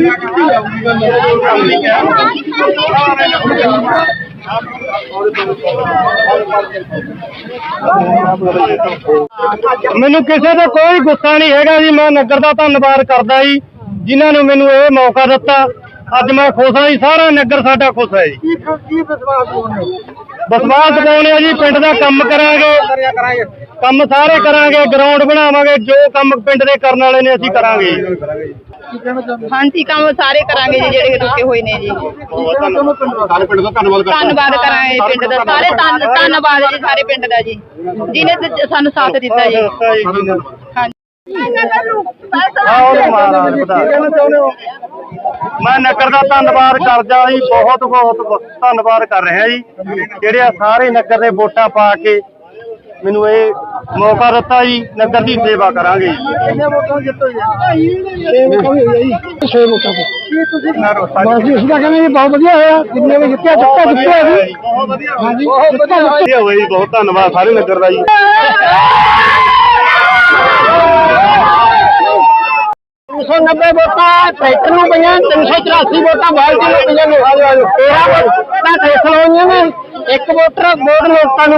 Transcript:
ਕੀਤੀ ਜਾਊਗੀ ਗੱਲ ਮੈਨੂੰ ਕਿਸੇ ਦਾ ਕੋਈ ਗੁੱਸਾ ਨਹੀਂ ਹੈਗਾ ਜੀ। ਮੈਂ ਨਗਰ ਦਾ ਧੰਨਵਾਦ ਕਰਦਾ ਜੀ, ਜਿਨ੍ਹਾਂ ਨੇ ਮੈਨੂੰ ਇਹ ਮੌਕਾ ਦਿੱਤਾ। ਅੱਜ ਮੈਂ ਖੁਸ਼ ਹਾਂ ਜੀ ਸਾਰਾ ਨਗਰ ਸਾਡਾ ਖੁਸ਼ ਹੈ ਜੀ। ਕੀ ਕੀ ਵਿਸ਼ਵਾਸ ਹੋਣੇ ਵਿਸ਼ਵਾਸ ਦਿਵਾਉਂਦੇ ਆ ਜੀ ਪਿੰਡ ਦਾ ਕੰਮ ਕਰਾਂਗੇ। ਕਰਾਂਗੇ ਕੰਮ ਸਾਰੇ ਕਰਾਂਗੇ ਗਰਾਊਂਡ ਬਣਾਵਾਂਗੇ ਜੋ ਕੰਮ ਪਿੰਡ ਦੇ ਕਰਨ ਵਾਲੇ ਨੇ ਅਸੀਂ ਕਰਾਂਗੇ ਹਾਂਜੀ ਕੰਮ ਸਾਰੇ ਕਰਾਂਗੇ ਜੀ ਜਿਹੜੇ ਰੁਕੇ ਹੋਏ ਨੇ ਜੀ। ਪਿੰਡ ਦਾ ਧੰਨਵਾਦ ਧੰਨਵਾਦ ਕਰਾਂਗੇ ਪਿੰਡ ਦਾ। ਸਾਰੇ ਧੰਨ ਧੰਨਵਾਦ ਜੀ ਸਾਰੇ ਪਿੰਡ ਦਾ ਜੀ। ਜਿਨੇ ਸਾਨੂੰ ਸਾਥ ਦਿੱਤਾ ਜੀ। ਹਾਂਜੀ। ਆਓ ਮਹਾਰਾਜ ਵਧਾ ਕੀ ਕਹਿਣਾ ਚਾਹੁੰਦੇ ਹੋ? ਮੈਂ ਨਗਰ ਦਾ ਧੰਨਵਾਦ ਕਰਦਾ ਜੀ ਬਹੁਤ ਬਹੁਤ ਧੰਨਵਾਦ ਕਰ ਰਿਹਾ ਜੀ। ਜਿਹੜੇ ਆ ਸਾਰੇ ਨਗਰ ਦੇ ਵੋਟਾਂ ਪਾ ਕੇ ਮੈਨੂੰ ਇਹ ਮੌਕਾ ਦਿੱਤਾ ਜੀ ਨਗਰ ਦੀ ਸੇਵਾ ਕਰਾਂਗੇ ਜੀ। ਕਿੰਨੇ ਵੋਟਾਂ ਜਿੱਤੋ ਜੀ। 6 ਵੋਟਾਂ ਹੋਈ ਜੀ 6 ਵੋਟਾਂ ਕੀ ਤੁਸੀਂ ਬਸ ਜੀ ਅਸੀਂ ਤਾਂ ਕਹਿੰਦੇ ਜੀ ਬਹੁਤ ਵਧੀਆ ਹੋਇਆ। ਜਿੰਨੇ ਵੀ ਜਿੱਤਿਆ ਜਿੱਤਿਆ ਜਿੱਤਿਆ ਜੀ। ਬਹੁਤ ਵਧੀਆ ਹੋਇਆ ਜੀ ਬਹੁਤ ਧੰਨਵਾਦ ਸਾਰੇ ਨਗਰ ਦਾ ਜੀ। ਸੌ ਨੱਬੇ ਵੋਟਾਂ ਟਰੈਕਟਰ ਨੂੰ ਪਈਆਂ 384 ਵੋਟਾਂ ਬਾਲਟੀ ਨੂੰ ਪਈਆਂ ਨੇ। ਤੇਰਾ ਵੋਟਾਂ ਟੈਕਸ ਹੋਈਆਂ ਨੇ। ਇੱਕ ਵੋਟਰ ਵੋਟ ਲੋਕਾਂ ਨੂੰ